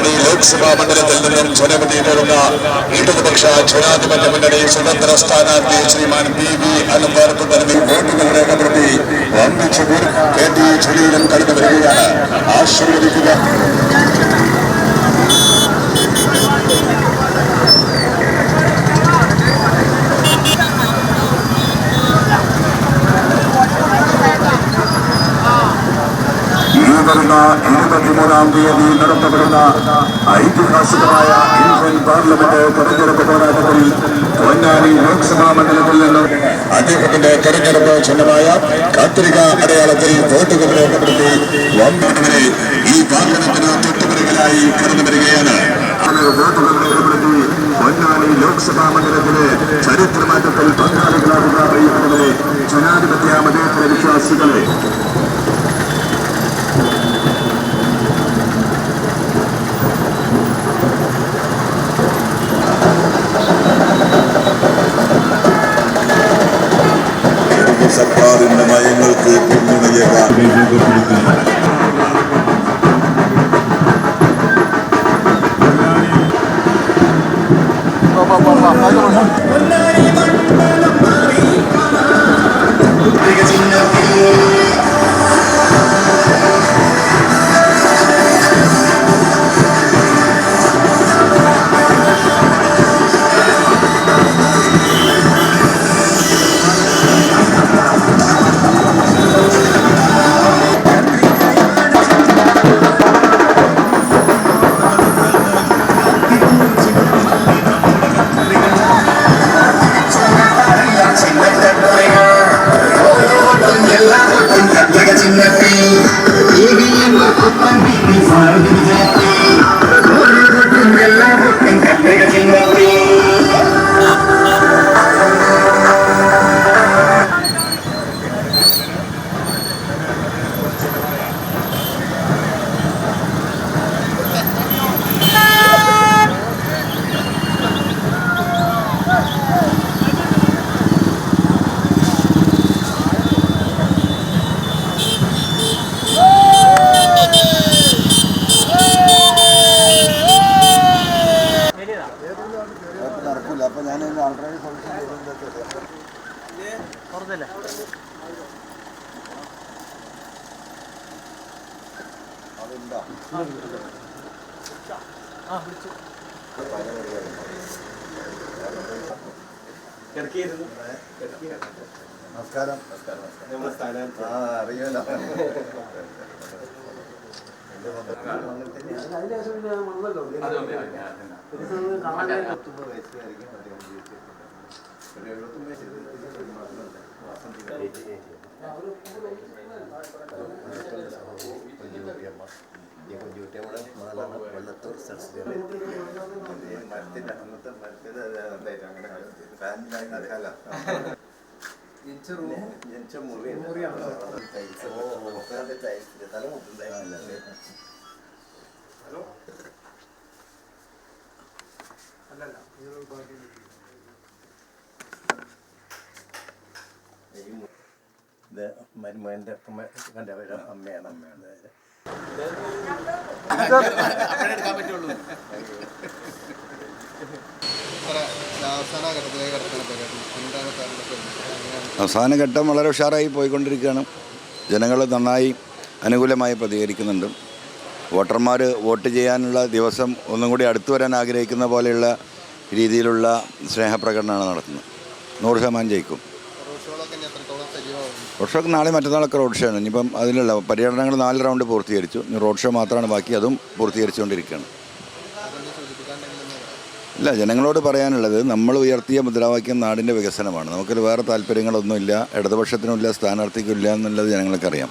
പൊന്നാനി ലോക്സഭാ മണ്ഡലത്തിൽ നിന്നും ജനവിധി നേടുന്ന ഇടതുപക്ഷ ജനാധിപത്യ മുന്നണി സ്വതന്ത്ര സ്ഥാനാർത്ഥി ശ്രീമാൻ പി വി അൻവർ തുടർന്ന് വോട്ടുകൾ രേഖപ്പെടുത്തി ഒന്നിച്ചു കേന്ദ്രീയ ടി കടന്നു വരികയാണ് ആശീർവദിക്കുക ഈ വരുന്ന ഇരുപത്തിമൂന്നാം തീയതി നടത്തപ്പെടുന്ന ഐതിഹാസികമായ ഇന്ത്യൻ പാർലമെന്റ് തെരഞ്ഞെടുപ്പ് പോരാട്ടത്തിൽ പൊന്നാനി ലോക്സഭാ മണ്ഡലത്തിൽ നിന്നും അദ്ദേഹത്തിന്റെ തെരഞ്ഞെടുപ്പ് ചിഹ്നമായ കത്രിക അടയാളത്തിൽ വോട്ടുകൾ രേഖപ്പെടുത്തി വമ്പവരെ ഈ പാർലമെന്റിന് തൊട്ടുപിറകിലായി കടന്നു വരികയാണ്. വോട്ടുകൾ രേഖപ്പെടുത്തി പൊന്നാനി ലോക്സഭാ മണ്ഡലത്തിലെ ചരിത്രമാറ്റത്തിൽ പ്രിയപ്പെട്ടവരെ ജനാധിപത്യ മതേതര വിശ്വാസികളെ de പിന്തുണയേകാൻ നടക്കൂല അപ്പൊ ഞാൻ ആൾറെഡി സൊല്യൂഷൻ പുറത്തല്ലേ അതുണ്ടോ ആ വിളിച്ചു. നമസ്കാരം. നമസ്കാരം. ആ അറിയാലോ മരത്തിന്റെ അന്നത്തെ മരത്തിന്റെ എന്തായിട്ട് അങ്ങനെ ഫാനിലായി നടക്കാലോ ജനിച്ച മുറി. തല മുട്ടുണ്ടായിരുന്നില്ല ഇത് മരുമകന്റെ കണ്ട അമ്മയാണ് അമ്മയാണ് എടുക്കാൻ പറ്റുള്ളൂ അവസാന ഘട്ടം വളരെ ഉഷാറായി പോയിക്കൊണ്ടിരിക്കുകയാണ്. ജനങ്ങൾ നന്നായി അനുകൂലമായി പ്രതികരിക്കുന്നുണ്ട്. വോട്ടർമാർ വോട്ട് ചെയ്യാനുള്ള ദിവസം ഒന്നും കൂടി അടുത്തു വരാൻ ആഗ്രഹിക്കുന്ന പോലെയുള്ള രീതിയിലുള്ള സ്നേഹപ്രകടനമാണ് നടത്തുന്നത്. നൂറ് ശതമാനം ജയിക്കും. റോഡ് ഷോക്ക് നാളെ മറ്റന്നാളൊക്കെ റോഡ് ഷോ ആണ് ഇനിയിപ്പം അതിലുള്ള പര്യടനങ്ങൾ നാല് റൗണ്ട് പൂർത്തീകരിച്ചു. ഇനി റോഡ് ഷോ മാത്രമാണ് ബാക്കി അതും പൂർത്തീകരിച്ചുകൊണ്ടിരിക്കുകയാണ്. ഇല്ല ജനങ്ങളോട് പറയാനുള്ളത് നമ്മൾ ഉയർത്തിയ മുദ്രാവാക്യം നാടിന്റെ വികസനമാണ്. നമുക്കൊരു വേറെ താല്പര്യങ്ങളൊന്നുമില്ല ഇടതുപക്ഷത്തിനുമില്ല സ്ഥാനാർത്ഥിക്കുമില്ല എന്നുള്ളത് ജനങ്ങൾക്കറിയാം.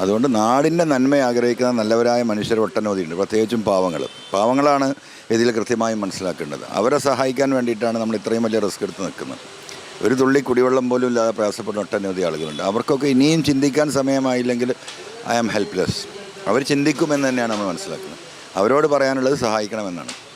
അതുകൊണ്ട് നാടിന്റെ നന്മ ആഗ്രഹിക്കുന്ന നല്ലവരായ മനുഷ്യർ ഒട്ടനവധിയുണ്ട്. പ്രത്യേകിച്ചും പാവങ്ങൾ. പാവങ്ങളാണ് ഇതിൽ കൃത്യമായും മനസ്സിലാക്കേണ്ടത്. അവരെ സഹായിക്കാൻ വേണ്ടിയിട്ടാണ് നമ്മൾ ഇത്രയും വലിയ റിസ്ക് എടുത്ത് നിൽക്കുന്നത്. ഒരു തുള്ളി കുടിവെള്ളം പോലും ഇല്ലാതെ പ്രയാസപ്പെടുന്ന ഒട്ടനവധി ആളുകളുണ്ട്. അവർക്കൊക്കെ ഇനിയും ചിന്തിക്കാൻ സമയമായില്ലെങ്കിൽ ഐ ആം ഹെൽപ്ലെസ് അവർ ചിന്തിക്കുമെന്ന് തന്നെയാണ് നമ്മൾ മനസ്സിലാക്കുന്നത്. അവരോട് പറയാനുള്ളത് സഹായിക്കണമെന്നാണ്.